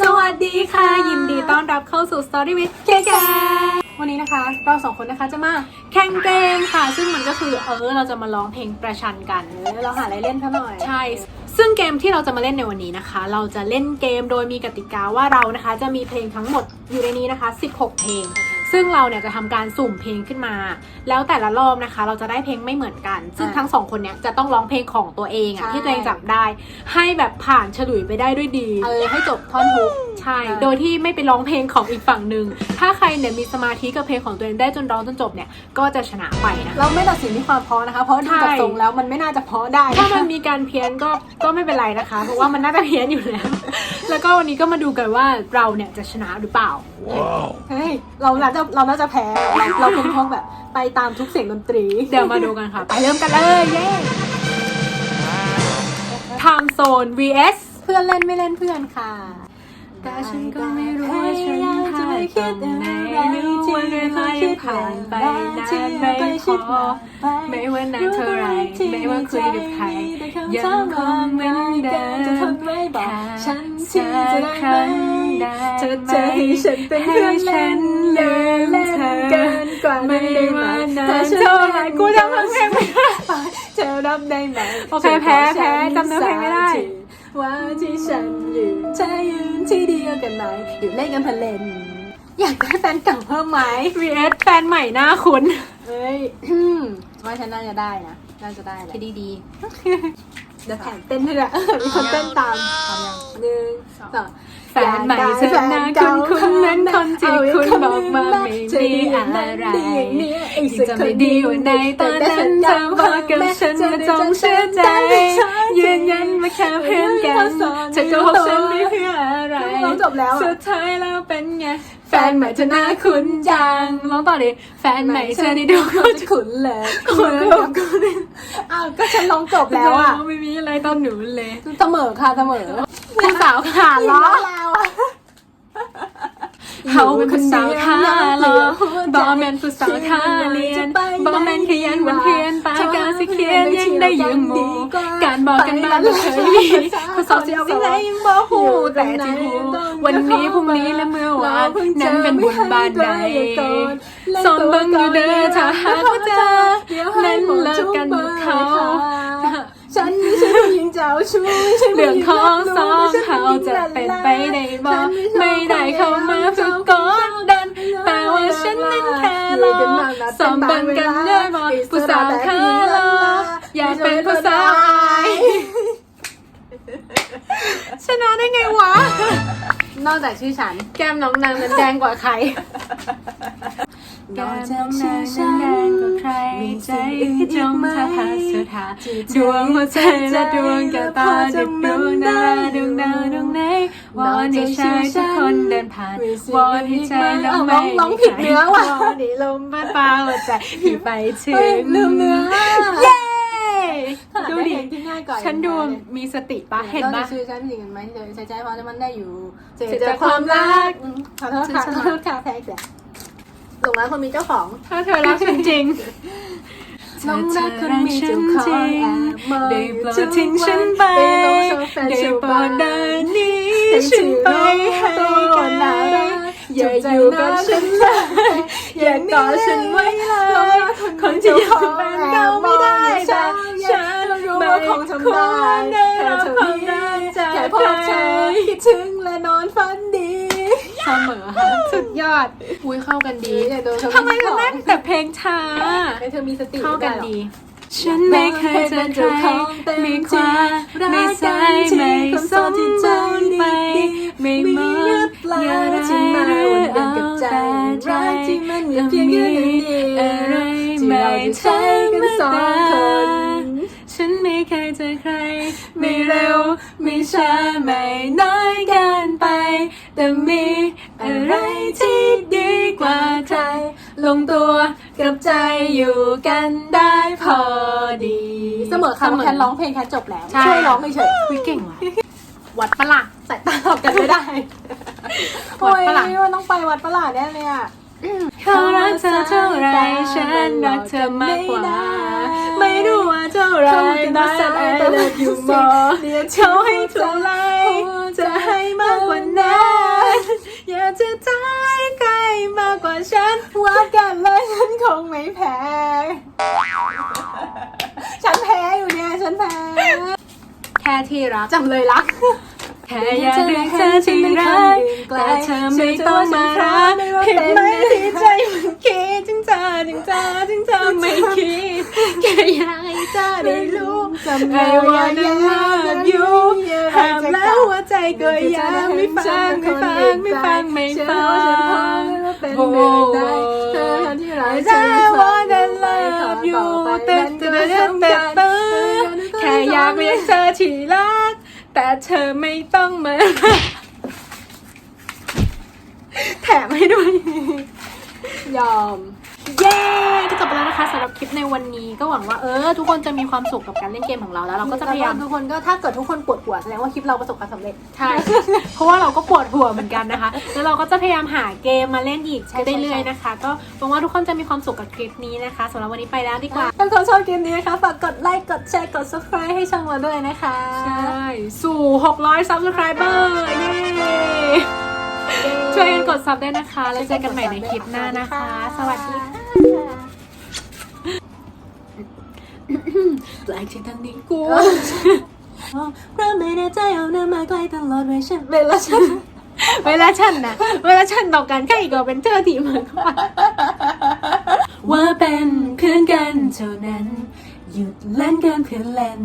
สวัสดีค่ะ ยินดีต้อนรับเข้าสู่ Story with เคแกวันนี้นะคะ เราสองคนนะคะจะมาแข่งเกมค่ะ ซึ่งมันก็คือเออเราจะมาร้องเพลงประชันกันเออเราหาอะไรเล่นซะหน่อยใช่ ซึ่งเกมที่เราจะมาเล่นในวันนี้นะคะ เราจะเล่นเกมโดยมีกติกาว่าเรานะคะ จะมีเพลงทั้งหมดอยู่ในนี้นะคะ 16 เพลง ซึ่งเราเนี่ยจะทำการสุ่มเพลงขึ้นมา แล้วแต่ละรอบนะคะ เราจะได้เพลงไม่เหมือนกัน ซึ่งอะทั้งสองคนเนี่ยจะต้องร้องเพลงของตัวเองอะใช่ที่ตัวเองจับได้ ให้แบบผ่านฉลุยไปได้ด้วยดีเออให้จบท่อนฮุกใช่อะโดยที่ไม่ไปร้องเพลงของอีกฝั่งหนึ่งถ้าใครเนี่ยมีสมาธิกับเพลงของตัวเองได้จนร้องจนจบเนี่ยก็จะชนะไปนะคะเราไม่ตัดสินที่ความเพราะนะคะ เพราะดูจากใช่ทรงแล้วมันไม่น่าจะเพราะได้ ถ้ามันมีการเพี้ยนก็ก็ไม่เป็นไรนะคะ เพราะว่ามันน่าจะเพี้ยนอยู่แล้ว แล้วก็วันนี้ก็มาดูกันว่าเราเนี่ยจะชนะหรือเปล่า เฮ้ย เราน่าจะเราน่าจะแพ้ เราเราเป็นพวกแบบไปตามทุกเสียงดนตรี เดี๋ยวมาดูกันค่ะ ไปเริ่มกันเลยเย้ Time Zone vs เพื่อนเล่นไม่เล่นเพื่อนค่ะ แต่ฉันก็ไม่รู้ว่าฉันพลาดตรงไหนไม่รู้ว่าเวลายังผ่านไปนานไม่พอไม่ว่านานเท่าไหรไม่ว่าคุยกับใคร ยังคงเหมือนเดิมจะทำไม่บอกแค่ฉันเธที่อจะได้คไหมรั้งได้จะไหมจะให้ฉันเป็นเพื่อนเล่นให้ฉันลืมเล่นเธอเกินกว่าไม่ได้ไหมว่านานถ้ฉัเท่าไหร่กูจำเพลงไม่ได้เธอรับได้ไหมโอเคแพ้แพ้จำเนื้อเพลงไม่ได้ว่าที่ฉันยืนเธอยืนที่เดียวกันไหมอยู่เล่นกันเพลินอยากได้แฟนเก่าเพิ่มไหม vs แฟนใหม่หน้าคุ้นเอ้ยว่าฉันน่าจะได้นะ น่าจะได้แหละคิดดีเดี๋ยวแถมเต้นให้ด้วยมีคนเต้นตามหนึ่งสองๆแฟนใหม่เธอหน้าคุ้นคุ้นๆเหมือนคนที่คุณบอกมาไม่มีอะไรยิ่งจะไม่ดีกว่าในตอนนั้นเธอบอกกับฉันมาจงเชื่อใจยืนยันว่า แค่เพื่อนกันเธอโกหกฉันไม่เพื่ออะไรร้องจบแล้วสุดท้ายแล้วเป็นไง แฟนใหม่เธอหน้าคุ้นจังร้องต่อดิแฟนใหม่เธอได้ดูเขาจะขุนเลยขุนเหมือนกับคุณอ้าวก็ฉันร้องจบแล้วอะไม่มีอะไรตอนหนูเลยเสมอค่ะเสมอผู้สาวขาล้อแล้วอะ เขาเป็นผู้สาวขาล้อบอแมนผู้สาวขาเลียนบอแมนขยันหวันเพียนปากกาสิเขียนยังได้ยืมหมูการบอกกันมาไม่เคยมีผู้สาวเสียววิไลยังบ่หูแต่ที่หูวันนี้พรุ่งนี้และเมื่อวานนั้นเป็นบุญบานใดสอนเบิ่งอยู่เด้อถ้าหากว่าเจอเล่นเลิกกันกับเขาฉันไม่ใช่ผู้หญิงเจ้าชู้ไม่ใช่ผู้หญิเรื่องของสอง เขาจะเป็นไปได้บ่ไม่ได้เข้ามาเพื่อกดดันแต่ว่าฉันนั้นแค่รอสอมบันกันได้บ่ผู้สาวคาลออยากเป็นผู้สาวอายชนะได้ไงวะ นอกจากชื่อฉัน แก้มน้องนางนั้นแดงกว่าใคร ก้มน้องนางนั้นกว่าใครใจจงทาพาสุธาดวงหัวใจและดวงแก้วตาจะดวงดาดวงดาวดวงไหนวอนให้ชายทุกคนเดินผ่านวอนให้ใจน้องไม่ร้องผิดเนื้อว่ะวอนให้ลมพัดพาหัวใจที่ไปถึงลืมเนื้อเย้ดูดิที่ง่ายกว่าฉันดูมีสติปะเห็นปะชื่อฉันจริงไหมเดี๋ยวใช้ใจเพราะมันได้อยู่เจอความรักขอโทษค่ะขอโทษค่ะแพ้อีกแล้ว หลงรักคนมีเจ้าของ ถ้าเธอรักฉันจริงน้องรักคนมีเจ้าของแอบมองได้โปรดทิ้งฉันไปได้โปรดเดินหนี้ฉันไปให้ไกลอย่าอยู่กับฉันเลยอย่ากอดฉันไว้เลยคนที่ยอมแฟนเก่าไม่ได้แต่ฉันรู้ไม่ว่าขคองงทำควได้รได้แค่รับเธอความนี้รักจากแค่พเธบเธออคิดถึงและนอนฝันดีเส มอค่ะสุดยอดอุ้ยเข้ากันดีอย่าโดนเธอทำไมเธอเล่นแต่เพลงช้าให้เธอมีสติเข้ากันไม่ไหรอดี ฉันไม่เคยเจอใครมีความไม่ใช่ไม่สมบูรณ์ไปไม่มองอย่าได้ที่มาเอาวนเดินกับใจแต่ใจรักที่มันมียังเพียงมีแค่นั้นเดียวอะไรที่ไม่เราจะธรใช้รกันมสองดาคนฉันไม่เคยเจอใคร ไม่เร็ว ไม่ช้า ไม่น้อยเกินไป แต่มี อะไรที่ดีกว่าใคร ลงตัวกับใจอยู่กันได้พอดีเสมอค่ะแค่ร้องเพลงแค่จบแล้วใช่ ช่วยร้องไม่เฉยคุยเก่งว่ะวัดปะล่ะสายตาเรากันไม่ได้วัดปะล่ะโอ้ยมันต้องไปวัดประหลาดแน่เลยอะ เขารักเธอเท่าไรฉันรักเธอมากกว่า ไม่รู้ว่าเท่าไรเขาเป็นแต่ภาษา I love you more เดี๋ยวเขาให้เท่าไรจะให้มากกว่า แค่ที่รักจำเลยรัก แค่อยากเรียกเธอที่รักแต่เธอไม่ต้องมารักผิดไหมที่ใจมันคิดถึงเธอถึงเธอถึงเธอไม่คิดแค่อยากให้เธอได้รู้จำเลย I wanna love you ห้ามแล้วหัวใจก็ยังไม่ฟังไม่ฟังไม่ฟังไม่ฟังเป็นหนึ่งได้เธอที่รัก I wanna love you ตึ๊ดตึ๊ดตึ๊ดตึ๊ดตึ๊ดแค่อยากเรียกเธอที่รัก แต่เธอไม่ต้องมาแถมให้ด้วย ยอม เย้ สำหรับคลิปในวันนี้ก็หวังว่าเออทุกคนจะมีความสุขกับการเล่นเกมของเราแล้วเราก็จะพยายามทุกคนก็ถ้าเกิดทุกคนปวดหัวแสดงว่าคลิปเราประสบความสำเร็จใช่ เพราะว่าเราก็ปวดหัวเหมือนกันนะคะ แล้วเราก็จะพยายามหาเกมมาเล่นอีกใช่ใช่เรื่อยๆนะคะ ก็หวังว่าทุกคนจะมีความสุขกับคลิปนี้นะคะสำหรับวันนี้ไปแล้วดีกว่า ถ้าคนชอบคลิปนี้นะคะฝากกดไลค์กดแชร์กด subscribe ให้ช่องเราด้วยนะคะใช่ สู่ 600 subscriber เย้ช่วยกันกดซับด้วยนะคะ แล้วเจอกันใหม่ในคลิปหน้านะคะ สวัสดีค่ะ แปลกที่ทางนี้กูเพราะไม่แน่ใจเอาหน้ามาใกล้ตลอดเวลาฉันเวลาฉันเวลาฉันนะเวลาฉันต่อกันแค่อีกก็เป็นเธอที่เหมือนกว่าว่าเป็นเพื่อนกันเท่านั้น หยุดเล่นกันเพื่อนเล่น